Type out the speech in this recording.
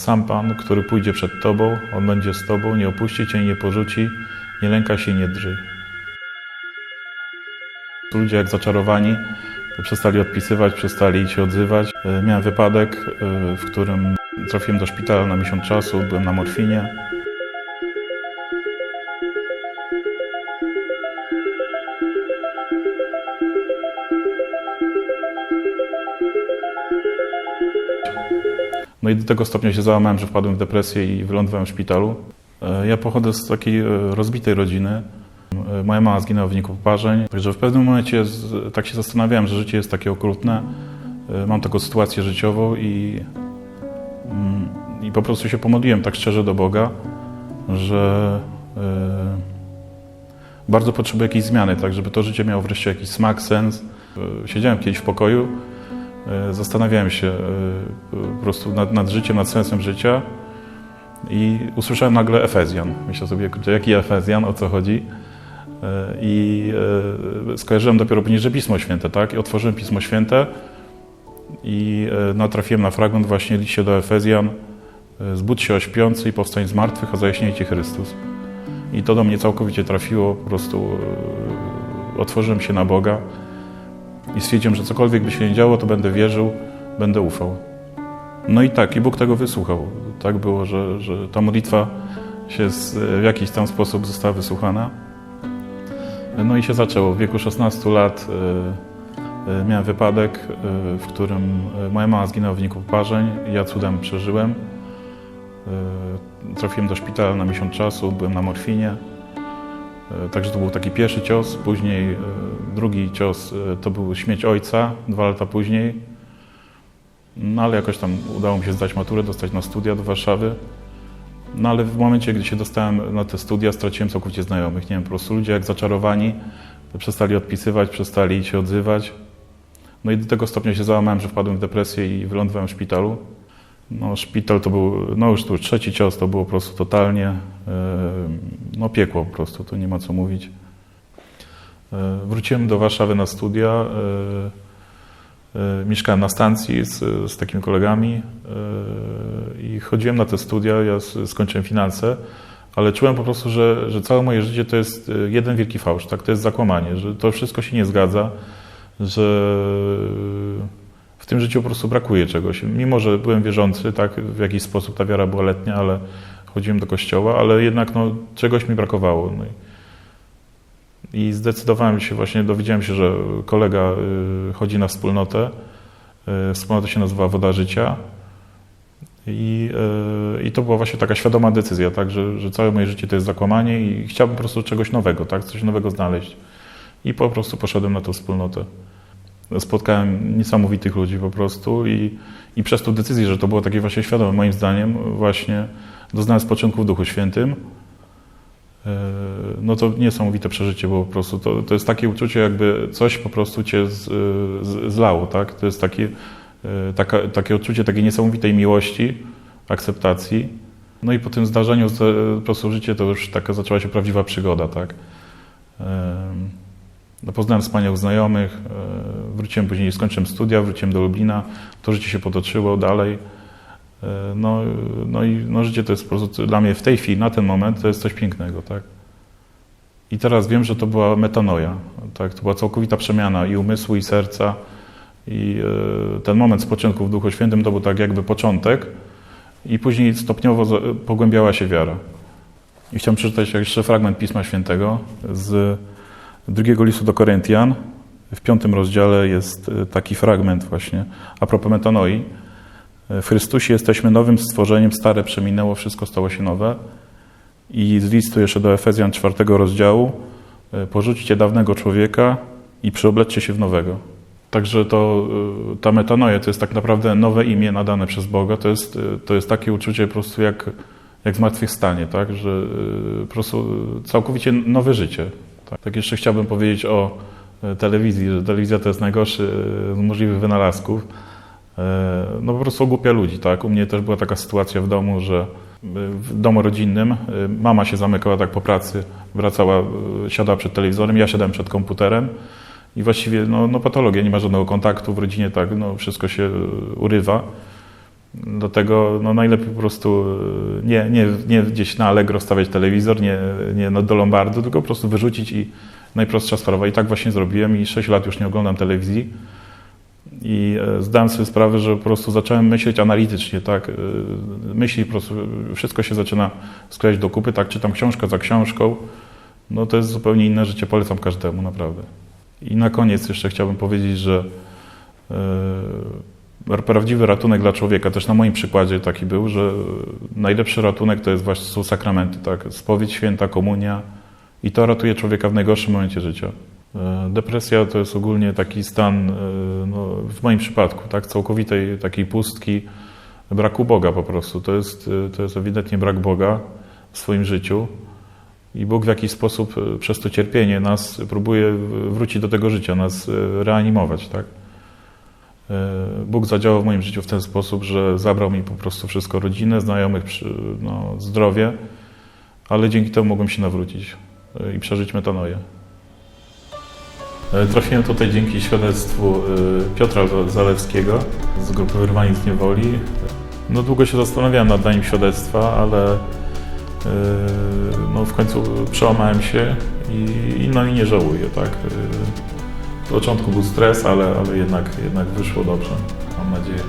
Sam Pan, który pójdzie przed Tobą, On będzie z Tobą, nie opuści Cię nie porzuci, nie lęka się nie drży. Ludzie jak zaczarowani przestali odpisywać, przestali się odzywać. E, Miałem wypadek, e, w którym trafiłem do szpitala na miesiąc czasu, byłem na morfinie. No i do tego stopnia się załamałem, że wpadłem w depresję i wylądowałem w szpitalu. E, Ja pochodzę z takiej e, rozbitej rodziny. E, Moja mama zginęła w wyniku poparzeń, także w pewnym momencie tak się zastanawiałem, że życie jest takie okrutne. Mam taką sytuację życiową i, mm, i po prostu się pomodliłem tak szczerze do Boga, że bardzo potrzebuję jakiejś zmiany, tak żeby to życie miało wreszcie jakiś smak, sens. Siedziałem kiedyś w pokoju, zastanawiałem się e, po prostu nad, nad życiem, nad sensem życia i usłyszałem nagle Efezjan. Myślę sobie, jaki Efezjan, o co chodzi? E, I e, skojarzyłem dopiero później, że Pismo Święte, tak? I otworzyłem Pismo Święte i e, natrafiłem na fragment właśnie liście do Efezjan. E, Zbudź się ośpiący i powstań z martwych, a zajaśnieje Ci Chrystus. I to do mnie całkowicie trafiło, po prostu e, otworzyłem się na Boga i stwierdziłem, że cokolwiek by się nie działo, to będę wierzył, będę ufał. No i tak, i Bóg tego wysłuchał. Tak było, że, że ta modlitwa się z, w jakiś tam sposób została wysłuchana. No i się zaczęło. W wieku 16 lat e, e, miałem wypadek, e, w którym moja mama zginęła w wyniku poparzeń. Ja cudem przeżyłem. Trafiłem do szpitala na miesiąc czasu, byłem na morfinie. E, Także to był taki pierwszy cios. Później e, drugi cios e, to był śmierć ojca, dwa lata później. No ale jakoś tam udało mi się zdać maturę, dostać na studia do Warszawy. No ale w momencie, gdy się dostałem na te studia, straciłem całkowicie znajomych. Nie wiem, po prostu ludzie jak zaczarowani przestali odpisywać, przestali się odzywać. No i do tego stopnia się załamałem, że wpadłem w depresję i wylądowałem w szpitalu. No szpital to był, no już tu trzeci cios, to było po prostu totalnie, e, no piekło po prostu, to nie ma co mówić. E, Wróciłem do Warszawy na studia. e, Mieszkałem na stacji z, z takimi kolegami i chodziłem na te studia. Ja skończyłem finanse, ale czułem po prostu, że, że całe moje życie to jest jeden wielki fałsz, tak? to jest zakłamanie, że to wszystko się nie zgadza, że w tym życiu po prostu brakuje czegoś. Mimo, że byłem wierzący, tak, w jakiś sposób ta wiara była letnia, ale chodziłem do kościoła, ale jednak no, czegoś mi brakowało. No i, i zdecydowałem się właśnie, dowiedziałem się, że kolega y, chodzi na wspólnotę. Y, Wspólnota się nazywa Woda Życia. I, y, I to była właśnie taka świadoma decyzja, tak, że, że całe moje życie to jest zakłamanie i chciałbym po prostu czegoś nowego, tak, coś nowego znaleźć. I po prostu poszedłem na tę wspólnotę. Spotkałem niesamowitych ludzi po prostu i, i przez tą decyzję, że to było takie właśnie świadome, moim zdaniem, właśnie doznałem spoczynku w Duchu Świętym. E, no to niesamowite przeżycie, bo po prostu to, to jest takie uczucie, jakby coś po prostu cię z, z, zlało, tak? To jest takie, e, taka, takie odczucie takiej niesamowitej miłości, akceptacji. No i po tym zdarzeniu po prostu życie to już taka zaczęła się prawdziwa przygoda, tak? Em, No, poznałem wspaniałych znajomych, e, wróciłem później, skończyłem studia, wróciłem do Lublina, to życie się potoczyło dalej. E, No, no i no, życie to jest po prostu dla mnie w tej chwili, na ten moment, to jest coś pięknego, tak? I teraz wiem, że to była metanoja, tak? To była całkowita przemiana i umysłu, i serca. I e, ten moment spoczynku w Duchu Świętym to był tak jakby początek i później stopniowo pogłębiała się wiara. I chciałem przeczytać jeszcze fragment Pisma Świętego z drugiego listu do Koryntian. W piątym rozdziale jest e, taki fragment właśnie a propos metanoi. W Chrystusie jesteśmy nowym stworzeniem, stare przeminęło, wszystko stało się nowe. I z listu jeszcze do Efezjan czwartego rozdziału e, porzućcie dawnego człowieka i przyobleczcie się w nowego. Także to, e, ta metanoja to jest tak naprawdę nowe imię nadane przez Boga. To jest, e, to jest takie uczucie po prostu jak, jak zmartwychwstanie, tak? że e, po prostu całkowicie nowe życie. Tak, tak jeszcze chciałbym powiedzieć o e, telewizji, że telewizja to jest najgorszy e, z możliwych wynalazków. E, No po prostu ogłupia ludzi, tak? U mnie też była taka sytuacja w domu, że e, w domu rodzinnym e, mama się zamykała tak po pracy, wracała, e, siadała przed telewizorem, ja siadałem przed komputerem i właściwie no, no patologia, nie ma żadnego kontaktu w rodzinie, tak, no wszystko się e, urywa. Do tego no najlepiej po prostu nie, nie, nie gdzieś na Allegro stawiać telewizor, nie, nie no do Lombardu, tylko po prostu wyrzucić i najprostsza sprawa. I tak właśnie zrobiłem i 6 lat już nie oglądam telewizji. I e, zdałem sobie sprawę, że po prostu zacząłem myśleć analitycznie, tak? E, Myśli po prostu, wszystko się zaczyna sklejać do kupy, tak? Czytam książkę za książką. No to jest zupełnie inne życie, polecam każdemu, naprawdę. I na koniec jeszcze chciałbym powiedzieć, że e, prawdziwy ratunek dla człowieka, też na moim przykładzie taki był, że najlepszy ratunek to jest właśnie są sakramenty, tak? Spowiedź święta, komunia i to ratuje człowieka w najgorszym momencie życia. E, Depresja to jest ogólnie taki stan, e, no, w moim przypadku, tak, całkowitej takiej pustki, braku Boga po prostu. To jest, e, to jest ewidentnie brak Boga w swoim życiu i Bóg w jakiś sposób przez to cierpienie nas próbuje wrócić do tego życia, nas reanimować, tak. Bóg zadziałał w moim życiu w ten sposób, że zabrał mi po prostu wszystko, rodzinę, znajomych, no, zdrowie, ale dzięki temu mogłem się nawrócić i przeżyć metanoję. E, Trafiłem tutaj dzięki świadectwu e, Piotra Zalewskiego z grupy Wyrwani z Niewoli. No długo się zastanawiałem nad daniem świadectwa, ale e, no, w końcu przełamałem się i, no i nie żałuję, tak. E, W początku był stres, ale, ale jednak, jednak wyszło dobrze, mam nadzieję.